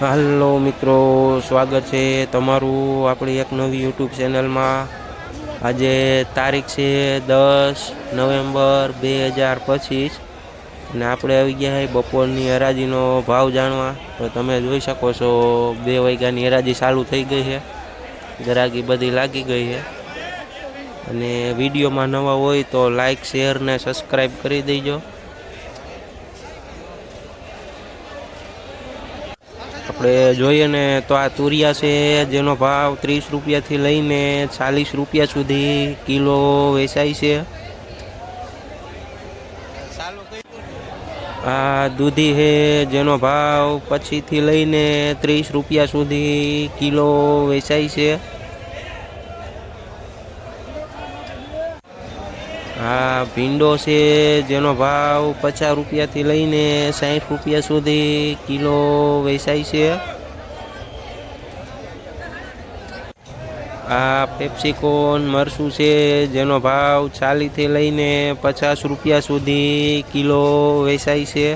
હાલો મિત્રો, સ્વાગત છે તમારું આપણી એક નવી યુટ્યુબ ચેનલમાં આજે તારીખ છે દસ નવેમ્બર બે હજાર પચીસ અને આપણે આવી ગયા છે બપોરની હરાજીનો ભાવ જાણવા. તો તમે જોઈ શકો છો, બે વાગ્યાની હરાજી ચાલુ થઈ ગઈ છે. ગરાગી બધી લાગી ગઈ છે. અને વિડીયોમાં નવા હોય તો લાઇક શેર ને સબસ્ક્રાઈબ કરી દેજો. આપણે જોઈએ ને તો આ તુરિયા છે, જેનો ભાવ ત્રીસ રૂપિયાથી લઈને ચાલીસ રૂપિયા સુધી કિલો વેચાય છે. આ દૂધી છે, જેનો ભાવ પછીથી લઈને ત્રીસ રૂપિયા સુધી કિલો વેચાય છે. આ ભીંડો છે, જેનો ભાવ પચાસ રૂપિયાથી લઈને સાઠ રૂપિયા સુધી કિલો વેચાય છે. આ પેપ્સિકોન મરસું છે, જેનો ભાવ ચાલીસથી લઈને પચાસ રૂપિયા સુધી કિલો વેચાય છે.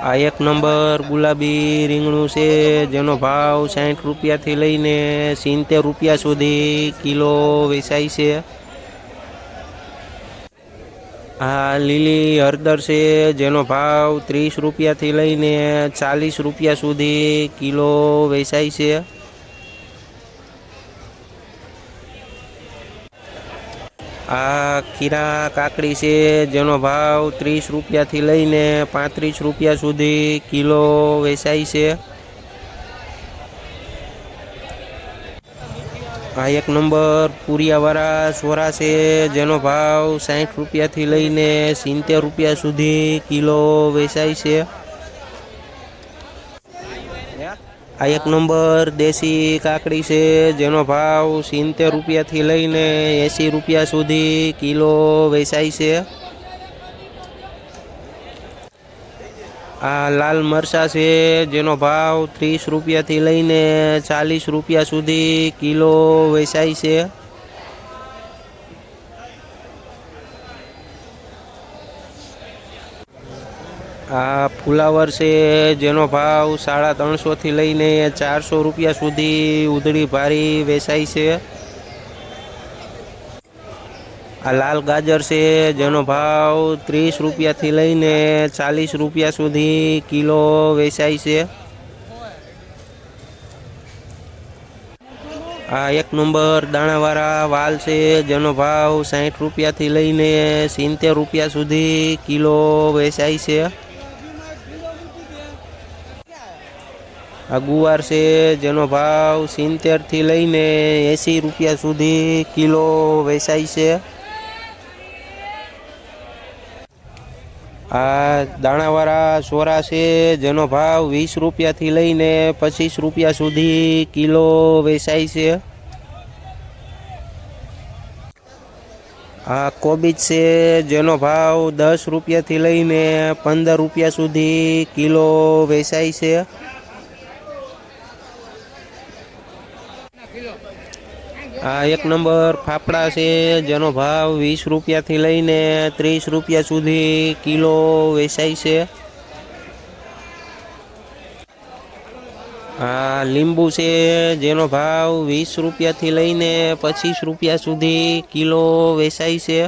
આ એક નંબર ગુલાબી રીંગણું છે, જેનો ભાવ સાઠ રૂપિયાથી લઈને સિત્તેર રૂપિયા સુધી કિલો વેચાય છે. આ લીલી હળદર છે, જેનો ભાવ ત્રીસ રૂપિયાથી લઈને ચાલીસ રૂપિયા સુધી કિલો વેચાય છે. આ ખીરા કાકડી છે, જેનો ભાવ ત્રીસ રૂપિયાથી લઈને પાંત્રીસ રૂપિયા સુધી કિલો વેચાય છે. આ એક નંબર પૂરિયાવાળા સોરા છે, જેનો ભાવ સાઠ રૂપિયાથી લઈને સિત્તેર રૂપિયા સુધી કિલો વેચાય છે. આ એક નંબર દેશી કાકડી છે, જેનો ભાવ સિત્તેર રૂપિયાથી લઈને એંસી રૂપિયા સુધી કિલો વેચાય છે. આ લાલ મરચા છે, જેનો ભાવ ત્રીસ રૂપિયાથી લઈને ચાલીસ રૂપિયા સુધી કિલો વેચાય છે. આ ફુલાવર છે, જેનો ભાવ સાડા ત્રણસોથી લઈને ચારસો રૂપિયા સુધી ઉધડી ભારી વેચાય છે. આ લાલ ગાજર છે, જેનો ભાવ ત્રીસ રૂપિયાથી લઈને ચાલીસ રૂપિયા સુધી કિલો વેચાય છે. આ એક નંબર દાણાવાળા વાલ છે, જેનો ભાવ સાઠ રૂપિયાથી લઈને સિત્તેર રૂપિયા સુધી કિલો વેચાય છે. આ ગુવાર છે, જેનો ભાવ સિત્તેરથી લઈને એંસી રૂપિયા સુધી કિલો વેચાય છે. આ દાણાવાળા સોરા છે, જેનો ભાવ વીસ રૂપિયાથી લઈને પચીસ રૂપિયા સુધી કિલો વેચાય છે. આ કોબીજ છે, જેનો ભાવ દસ રૂપિયાથી લઈને પંદર રૂપિયા સુધી કિલો વેચાય છે. આ એક નંબર ફાફડા છે, જેનો ભાવ વીસ રૂપિયાથી લઈને ત્રીસ રૂપિયા સુધી કિલો વેચાય છે. આ લીંબુ છે, જેનો ભાવ વીસ રૂપિયાથી લઈને પચીસ રૂપિયા સુધી કિલો વેચાય છે.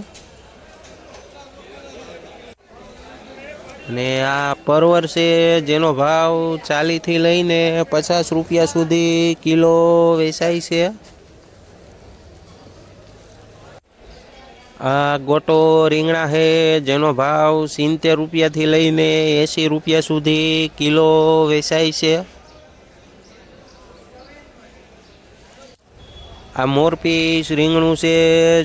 ને આ પરવર છે જેનો ભાવ ચાલીસથી લઈને પચાસ રૂપિયા સુધી કિલો વેચાય છે. આ ગોટો રીંગણા છે, જેનો ભાવ સિત્તેર રૂપિયાથી લઈને એંસી રૂપિયા સુધી કિલો વેચાય છે. આ મોરપીસ રીંગણું છે,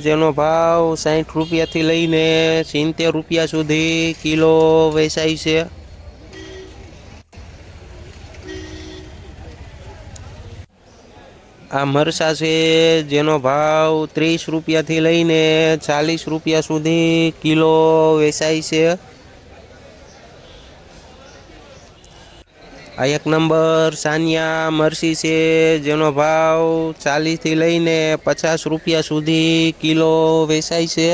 જેનો ભાવ સાઠ રૂપિયાથી લઈને સિત્તેર રૂપિયા સુધી કિલો વેચાય છે. આ મરસા છે, જેનો ભાવ ત્રીસ રૂપિયાથી લઈને ચાલીસ રૂપિયા સુધી કિલો વેચાય છે. આ એક નંબર સાનિયા મરસી છે, જેનો ભાવ ચાલીસથી લઈને પચાસ રૂપિયા સુધી કિલો વેચાય છે.